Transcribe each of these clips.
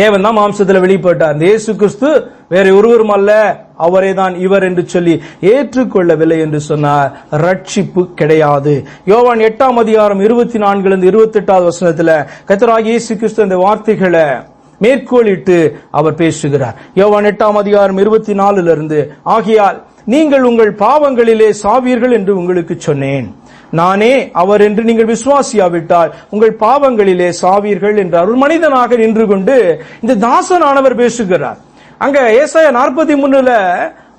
தேவன் தான் மாம்சத்தில் வெளிப்பட்டார். இந்த இயேசு கிறிஸ்து வேற ஒருவரும் அல்ல அவரே தான் இவர் என்று சொல்லி ஏற்றுக்கொள்ளவில்லை என்று சொன்னார். ரட்சிப்பு கிடையாது. யோவான் எட்டாம் அதிகாரம் இருபத்தி நான்குல இருந்து இருபத்தி எட்டாவது வசனத்துல கத்தராக இயேசு கிறிஸ்து அந்த வார்த்தைகளை மேற்கோளிட்டு அவர் பேசுகிறார். யோவான் எட்டாம் அதிகாரம் இருபத்தி நாலுல இருந்து ஆகையால் நீங்கள் உங்கள் பாவங்களிலே சாவீர்கள் என்று உங்களுக்கு சொன்னேன். நானே அவர் என்று நீங்கள் விசுவாசியாவிட்டால் உங்கள் பாவங்களிலே சாவீர்கள் என்றார் ஒரு மனிதனாக நின்று கொண்டு இந்த தாசனானவர் பேசுகிறார். அங்க ஏசாய நாற்பத்தி மூணுல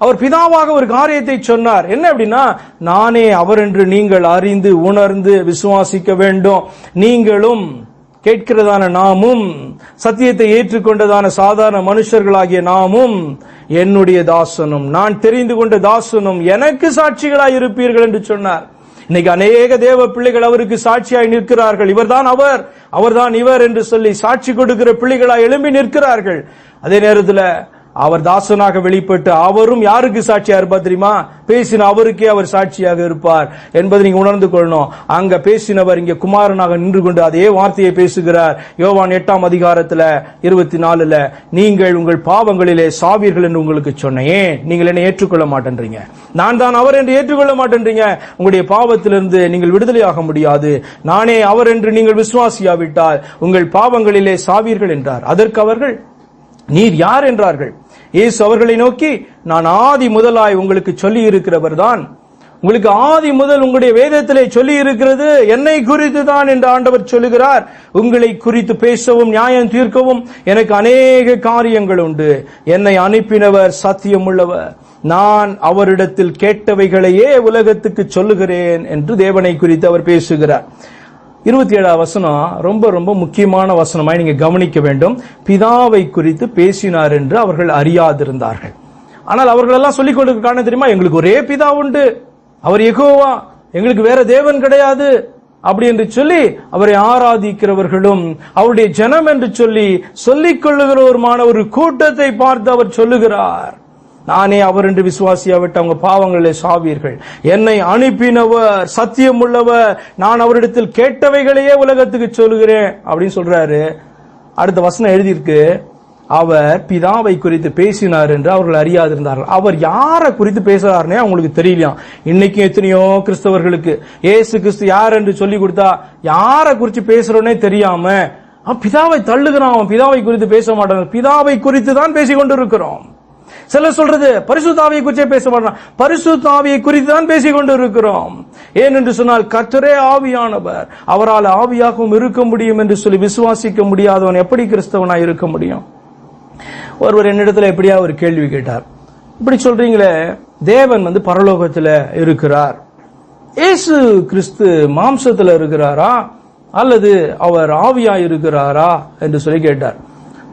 அவர் பிதாவாக ஒரு காரியத்தை சொன்னார். என்ன அப்படின்னா நானே அவர் என்று நீங்கள் அறிந்து உணர்ந்து விசுவாசிக்க வேண்டும். நீங்களும் கேட்கிறதான நாமும் சத்தியத்தை ஏற்றுக்கொண்டதான சாதாரண மனுஷர்களாகிய நாமும் என்னுடைய தாசனும் நான் தெரிந்து கொண்ட தாசனும் எனக்கு சாட்சிகளாய் இருப்பீர்கள் என்று சொன்னார். இன்னைக்கு அநேக தேவ பிள்ளைகள் அவருக்கு சாட்சியாய் நிற்கிறார்கள். இவர்தான் அவர். அவர்தான் இவர் என்று சொல்லி சாட்சி கொடுக்கிற பிள்ளைகளாய் எழும்பி நிற்கிறார்கள். அதே நேரத்தில் அவர் தாசனாக வெளிப்பட்டு அவரும் யாருக்கு சாட்சியா இருப்பார் தெரியுமா? பேசின அவருக்கே அவர் சாட்சியாக இருப்பார் என்பதை நீங்க உணர்ந்து கொள்ளணும். அங்க பேசினவர் இங்க குமாரனாக நின்று கொண்டு அதே வார்த்தையை பேசுகிறார். யோவான் எட்டாம் அதிகாரத்துல இருபத்தி நாலுல நீங்கள் உங்கள் பாவங்களிலே சாவீர்கள் என்று உங்களுக்கு சொன்னேன். நீங்கள் என்ன ஏற்றுக்கொள்ள மாட்டேன்றீங்க. நான் தான் அவர் என்று ஏற்றுக்கொள்ள மாட்டேன்றீங்க. உங்களுடைய பாவத்திலிருந்து நீங்கள் விடுதலையாக முடியாது. நானே அவர் என்று நீங்கள் விசுவாசியாவிட்டால் உங்கள் பாவங்களிலே சாவீர்கள் என்றார். அதற்கு அவர்கள் நீர் யார் என்றார்கள்? இயேசு அவர்களை நோக்கி நான் ஆதி முதலாய் உங்களுக்கு சொல்லி இருக்கிறவர் தான் உங்களுக்கு ஆதி முதல் உங்களுடைய வேதத்திலே சொல்லி இருக்கிறது என்னை குறித்து தான் என்று ஆண்டவர் சொல்லுகிறார். உங்களை குறித்து பேசவும் நியாயம் தீர்க்கவும் எனக்கு அநேக காரியங்கள் உண்டு. என்னை அனுப்பினவர் சத்தியம் உள்ளவர் நான் அவரிடத்தில் கேட்டவைகளையே உலகத்துக்கு சொல்லுகிறேன் என்று தேவனை குறித்து அவர் பேசுகிறார். இருபத்தி ஏழாவது வசனம் ரொம்ப ரொம்ப முக்கியமான வசனமாய் நீங்க கவனிக்க வேண்டும். பிதாவை குறித்து பேசினார் என்று அவர்கள் அறியாதிருந்தார்கள். ஆனால் அவர்கள் எல்லாம் சொல்லிக் கொண்டு காரணம் தெரியுமா? எங்களுக்கு ஒரே பிதா உண்டு. அவர் எகோவா எங்களுக்கு வேற தேவன் கிடையாது. அப்படி என்று சொல்லி அவரை ஆராதிக்கிறவர்களும் அவருடைய ஜனம் என்று சொல்லி சொல்லிக் கொள்ளுகிறவருமான ஒரு கூட்டத்தை பார்த்து அவர் சொல்லுகிறார். நானே அவர் என்று விசுவாசியாவிட்டு அவங்க பாவங்களை சாவீர்கள். என்னை அனுப்பினவர் சத்தியம் உள்ளவர் நான் அவரிடத்தில் கேட்டவைகளையே உலகத்துக்கு சொல்லுகிறேன் அப்படின்னு சொல்றாரு. அடுத்த வசனம் எழுதியிருக்கு அவர் பிதாவை குறித்து பேசினார் என்று அவர்கள் அறியாதிருந்தார்கள். அவர் யாரை குறித்து பேசுறாருனே அவங்களுக்கு தெரியலையாம். இன்னைக்கு எத்தனையோ கிறிஸ்தவர்களுக்கு ஏசு கிறிஸ்து யார் என்று சொல்லி கொடுத்தா யாரை குறித்து பேசுறோன்னே தெரியாம பிதாவை தள்ளுகிறான். பிதாவை குறித்து பேச மாட்டாங்க பிதாவை குறித்து தான் பேசிக் சில சொல்றது பரிசுத்தாவியை குறிச்சே பேச மாட்டான். பரிசுத்தாவியை குறித்து தான் பேசிக் கொண்டு இருக்கிறோம் ஏனென்று சொன்னால் கர்த்தரே ஆவியானவர். அவரால் ஆவியாகவும் இருக்க முடியும் என்று சொல்லி விசுவாசிக்க முடியாதவன் எப்படி கிறிஸ்தவனாய் இருக்க முடியும்? ஒருவர் என்னிடத்துல எப்படியா ஒரு கேள்வி கேட்டார். இப்படி சொல்றீங்களே தேவன் வந்து பரலோகத்துல இருக்கிறார். இயேசு கிறிஸ்து மாம்சத்துல இருக்கிறாரா? அல்லது அவர் ஆவியா இருக்கிறாரா? என்று சொல்லி கேட்டார்.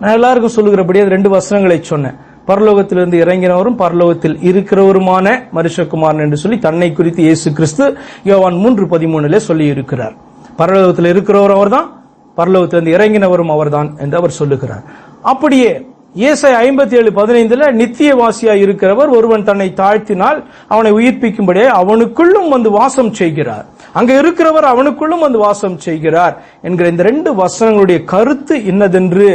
நான் எல்லாருக்கும் சொல்லுகிறபடி அது ரெண்டு வசனங்களை சொன்னேன். பரலோகத்திலிருந்து இறங்கினவரும் பரலோகத்தில் இருக்கிறவருமான மனுஷகுமாரன் என்று சொல்லி தன்னை குறித்து இயேசு கிறிஸ்து யோவான் மூன்று பதிமூணுல சொல்லி இருக்கிறார் பரலோகத்தில் இருக்கிறவர் அவர்தான் பரலோகத்திலிருந்து இறங்கினவரும் அவர்தான் என்று அவர் சொல்லுகிறார். அப்படியே இயேசை ஐம்பத்தி ஏழு பதினைந்துல நித்தியவாசியா இருக்கிறவர் ஒருவன் தன்னை தாழ்த்தினால் அவனை உயிர்ப்பிக்கும்படியே அவனுக்குள்ளும் வந்து வாசம் செய்கிறார். அங்க இருக்கிறவர் அவனுக்குள்ளும் வந்து வாசம் செய்கிறார் என்கிற இந்த ரெண்டு வசனங்களுடைய கருத்து இன்னதென்று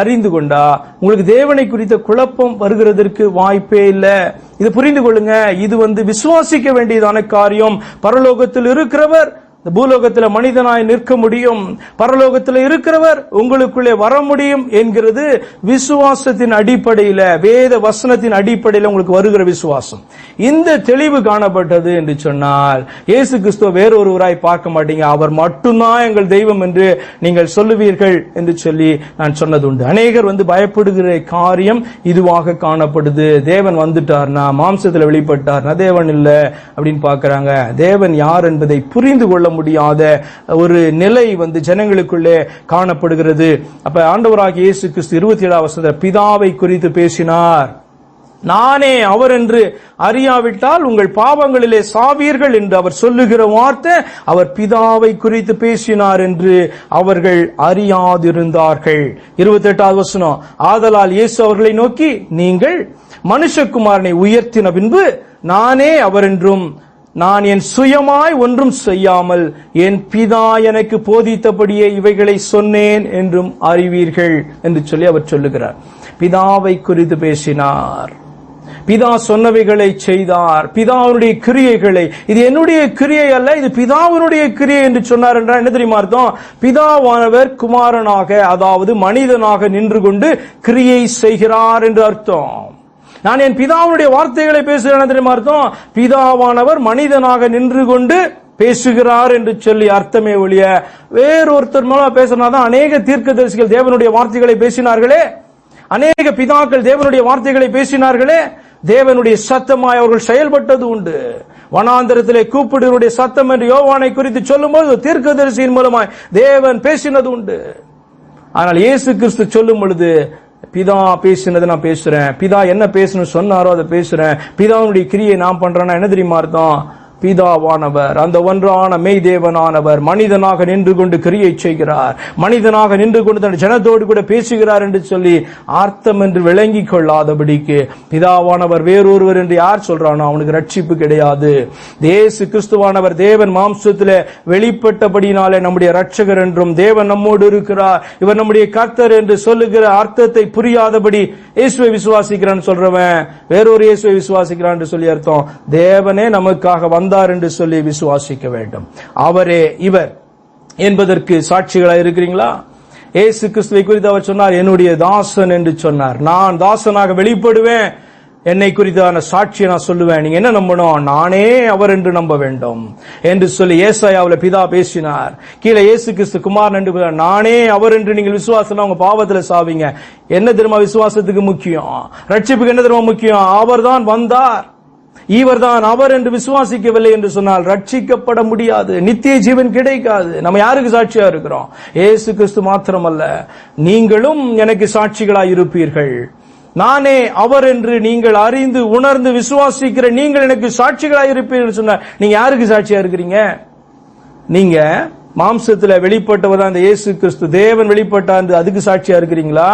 அறிந்து கொண்டா உங்களுக்கு தேவனை குறித்த குழப்பம் வருகிறதற்கு வாய்ப்பே இல்லை. இது புரிந்து கொள்ளுங்க. இது வந்து விசுவாசிக்க வேண்டியதான காரியம். பரலோகத்தில் இருக்கிறவர் பூலோகத்தில் மனிதனாய் நிற்க முடியும். பரலோகத்தில் இருக்கிறவர் உங்களுக்குள்ளே வர முடியும் என்கிறது விசுவாசத்தின் அடிப்படையில வேத வசனத்தின் அடிப்படையில் உங்களுக்கு வருகிற விசுவாசம். இந்த தெளிவு காணப்பட்டது என்று சொன்னால் இயேசு கிறிஸ்துவ வேறொருவராய் பார்க்க மாட்டீங்க. அவர் மட்டும்தான் எங்கள் தெய்வம் என்று நீங்கள் சொல்லுவீர்கள் என்று சொல்லி நான் சொன்னது உண்டு அநேகர் வந்து பயப்படுகிற காரியம் இதுவாக காணப்படுது. தேவன் வந்துட்டார்னா மாம்சத்தில் வெளிப்பட்டார்னா தேவன் இல்லை அப்படின்னு பார்க்கிறாங்க. தேவன் யார் என்பதை புரிந்து கொள்ள முடியாத ஒரு நிலை வந்து ஜனங்களுக்குள்ளே காணப்படுகிறது. அப்ப ஆண்டவராகிய இயேசு கிறிஸ்து இருபத்தி ஏழாவது பிதாவை குறித்து பேசினார். நானே அவர் என்று அறியாவிட்டால் உங்கள் பாவங்களிலே சாவீர்கள் என்று அவர் சொல்லுகிற வார்த்தை அவர் பிதாவை குறித்து பேசினார் என்று அவர்கள் அறியாதிருந்தார்கள். இருபத்தி எட்டாவது வசனம் ஆதலால் இயேசு அவர்களை நோக்கி நீங்கள் மனுஷகுமாரனை உயர்த்தின பின்பு நானே அவர் என்றும் நான் என் சுயமாய் ஒன்றும் செய்யாமல் என் பிதா எனக்கு போதித்தபடியே இவைகளை சொன்னேன் என்றும் அறிவீர்கள் என்று சொல்லி அவர் சொல்லுகிறார். பிதாவை குறித்து பேசினார். பிதா சொன்னவைகளை செய்தார். பிதாவுடைய கிரியைகளை. இது என்னுடைய கிரியை அல்ல இது பிதாவினுடைய கிரியை என்று சொன்னார் என்றால் என்ன தெரியுமா அர்த்தம்? பிதாவானவர் குமாரனாக அதாவது மனிதனாக நின்று கொண்டு கிரியை செய்கிறார் என்று அர்த்தம். நான் என் பிதாவுடைய வார்த்தைகளை பேசுகிறேன் தெரியுமா அர்த்தம்? பிதாவானவர் மனிதனாக நின்று கொண்டு பேசுகிறார் என்று சொல்லி அர்த்தமே ஒழிய வேறொருத்தர் மூலம் பேசினாதான் அநேக தீர்க்கதரிசிகள் தேவனுடைய வார்த்தைகளை பேசினார்களே. அநேக பிதாக்கள் தேவனுடைய வார்த்தைகளை பேசினார்களே. தேவனுடைய சத்தமாய் அவர்கள் செயல்பட்டது உண்டு. வனாந்தரத்திலே கூப்பிடுவனுடைய சத்தம் என்று யோவானை குறித்து சொல்லும்போது தீர்க்கதரிசியின் மூலமாய் தேவன் பேசினது உண்டு. ஆனால் இயேசு கிறிஸ்து சொல்லும் பொழுது பிதா பேசினதை நான் பேசுறேன். பிதா என்ன பேசணும் சொன்னாரோ அதை பேசுறேன். பிதாவுடைய கிரியை நான் பண்றேன்னா என்ன தெரியுமா அர்த்தம்? பிதாவானவர் அந்த ஒன்றான மெய் தேவனானவர் மனிதனாக நின்று கொண்டு கிரியை செய்கிறார். மனிதனாக நின்று கொண்டு தன் ஜனத்தோடு கூட பேசுகிறார் என்று சொல்லி அர்த்தம் என்று விளங்கிக் கொள்ளாதபடிக்கு பிதாவானவர் வேறொருவர் என்று யார் சொல்றானோ அவனுக்கு ரட்சிப்பு கிடையாது. தேசு கிறிஸ்துவானவர் தேவன் மாம்சத்தில் வெளிப்பட்டபடினாலே நம்முடைய ரட்சகர் என்றும் தேவன் நம்மோடு இருக்கிறார். இவர் நம்முடைய கர்த்தர் என்று சொல்லுகிற அர்த்தத்தை புரியாதபடி இயேசுவை விசுவாசிக்கிறான்னு சொல்றவன் வேறொரு இயேசுவை விசுவாசிக்கிறான் என்று சொல்லி அர்த்தம். தேவனே நமக்காக வந்தார் என்று சொல்லி விசுவாசிக்க வேண்டும். அவரே இவர். என்பதற்கு சாட்சிகளாக இருக்கிறீங்களா? ஏசு கிறிஸ்துவை குறித்து அவர் சொன்னார் என்னுடைய தாசன் என்று சொன்னார். நான் தாசனாக வெளிப்படுவேன். என்னை குறித்தான சாட்சியை நான் சொல்லுவேன். நீங்க என்ன நம்பணும்? நானே அவர் என்று நம்ப வேண்டும். என்று சொல்லி ஏசாயாவில் பிதா பேசினார். கீழே இயேசு கிறிஸ்து குமார் என்று நானே அவர் என்று நீங்கள் விசுவாசம் உங்க பாவத்துல சாவீங்க. என்ன தெரியுமா விசுவாசத்துக்கு முக்கியம்? ரட்சிப்புக்கு என்ன தெரியுமா முக்கியம்? அவர்தான் வந்தார். இவர்தான் அவர் என்று விசுவாசிக்கவில்லை என்று சொன்னால் ரட்சிக்கப்பட முடியாது. நித்திய ஜீவன் கிடைக்காது. நம்ம யாருக்கு சாட்சியா இருக்கிறோம்? ஏசு கிறிஸ்து மாத்திரமல்ல. நீங்களும் எனக்கு சாட்சிகளாய் இருப்பீர்கள் நானே அவர் என்று நீங்கள் அறிந்து உணர்ந்து விசுவாசிக்கிற நீங்கள் எனக்கு சாட்சிகளாக இருப்பீர்கள் சொன்னார் நீங்க யாருக்கு சாட்சியா இருக்கிறீங்க? நீங்க மாம்சத்துல வெளிப்பட்டவர் தான் அந்த இயேசு கிறிஸ்து தேவன் வெளிப்பட்டார் அதுக்கு சாட்சியா இருக்கிறீங்களா?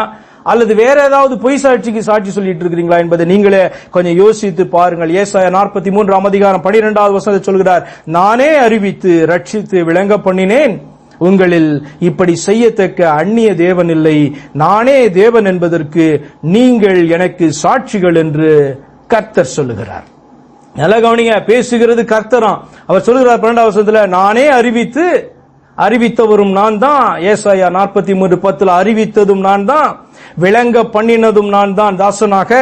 அல்லது வேற ஏதாவது பொய் சாட்சிக்கு சாட்சி சொல்லிட்டு இருக்கிறீங்களா என்பதை நீங்களே கொஞ்சம் யோசித்து பாருங்கள். ஏசாய நாற்பத்தி மூன்றாம் அதிகாரம் பனிரெண்டாவது வசனத்தை சொல்கிறார் நானே அறிவித்து ரட்சித்து விளங்க பண்ணினேன். உங்களில் இப்படி செய்யத்தக்க அந்நிய தேவன் இல்லை. நானே தேவன் என்பதற்கு நீங்கள் எனக்கு சாட்சிகள் என்று கர்த்தர் சொல்லுகிறார். நல்ல கவனிங்க பேசுகிறது கர்த்தராம். அவர் சொல்லுகிறார் பன்னெண்டாம் வருஷத்துல நானே அறிவித்து அறிவித்தவரும் நான் தான். ஏசாயா நாற்பத்தி மூன்று பத்தில் அறிவித்ததும் நான் தான் விளங்க பண்ணினதும் நான் தான் தாசனாக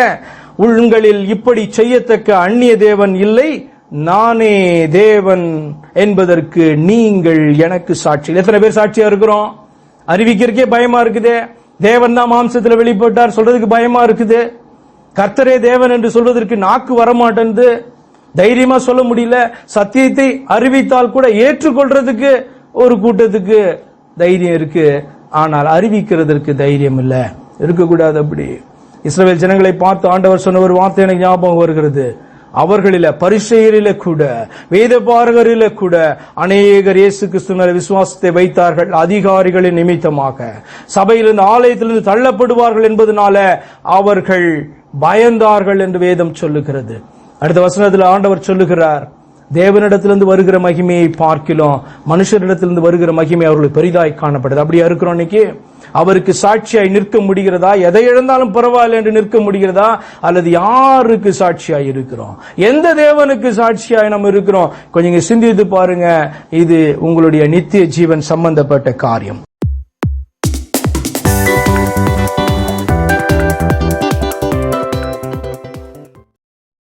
உங்களில் இப்படி செய்யத்தக்க அந்நிய தேவன் இல்லை நானே தேவன் என்பதற்கு நீங்கள் எனக்கு சாட்சி. எத்தனை பேர் சாட்சியா இருக்கிறோம்? அறிவிக்கிறதுக்கே பயமா இருக்குது. தேவன் தான் மாம்சத்துல வெளிப்பட்டார் சொல்றதுக்கு பயமா இருக்குது. கர்த்தரே தேவன் என்று சொல்வதற்கு நாக்கு வரமாட்டேன்து தைரியமா சொல்ல முடியல. சத்தியத்தை அறிவித்தால் கூட ஏற்றுக்கொள்றதுக்கு ஒரு கூட்டத்துக்கு தைரியம் இருக்கு. ஆனால் அறிவிக்கிறதற்கு தைரியம் இல்ல. இருக்கக்கூடாது அப்படி. இஸ்ரேல் ஜனங்களை பார்த்து ஆண்டவர் சொன்ன ஒரு வார்த்தை எனக்கு ஞாபகம் வருகிறது. அவர்களில பரிசெயரில கூட வேத பாரகரில கூட அநேகர் இயேசு கிறிஸ்துவ விசுவாசத்தை வைத்தார்கள் அதிகாரிகளின் நிமித்தமாக. சபையிலிருந்து ஆலயத்திலிருந்து தள்ளப்படுவார்கள் என்பதனால அவர்கள் பயந்தார்கள் என்று வேதம் சொல்லுகிறது. அடுத்த வசனத்தில் ஆண்டவர் சொல்லுகிறார் தேவனிடத்திலிருந்து வருகிற மகிமையை பார்க்கிலும் மனுஷரிடத்திலிருந்து வருகிற மகிமை அவர்களுக்கு பெரிதாய் காணப்படுது. அப்படியா இருக்கிறோம் இன்னைக்கு? அவருக்கு சாட்சியாய் நிற்க முடிகிறதா? எதை இழந்தாலும் பரவாயில்லை என்று நிற்க முடிகிறதா? அல்லது யாருக்கு சாட்சியாய் இருக்கிறோம்? எந்த தேவனுக்கு சாட்சியாய் நம்ம இருக்கிறோம்? கொஞ்சம் சிந்தித்து பாருங்க. இது உங்களுடைய நித்திய ஜீவன் சம்பந்தப்பட்ட காரியம்.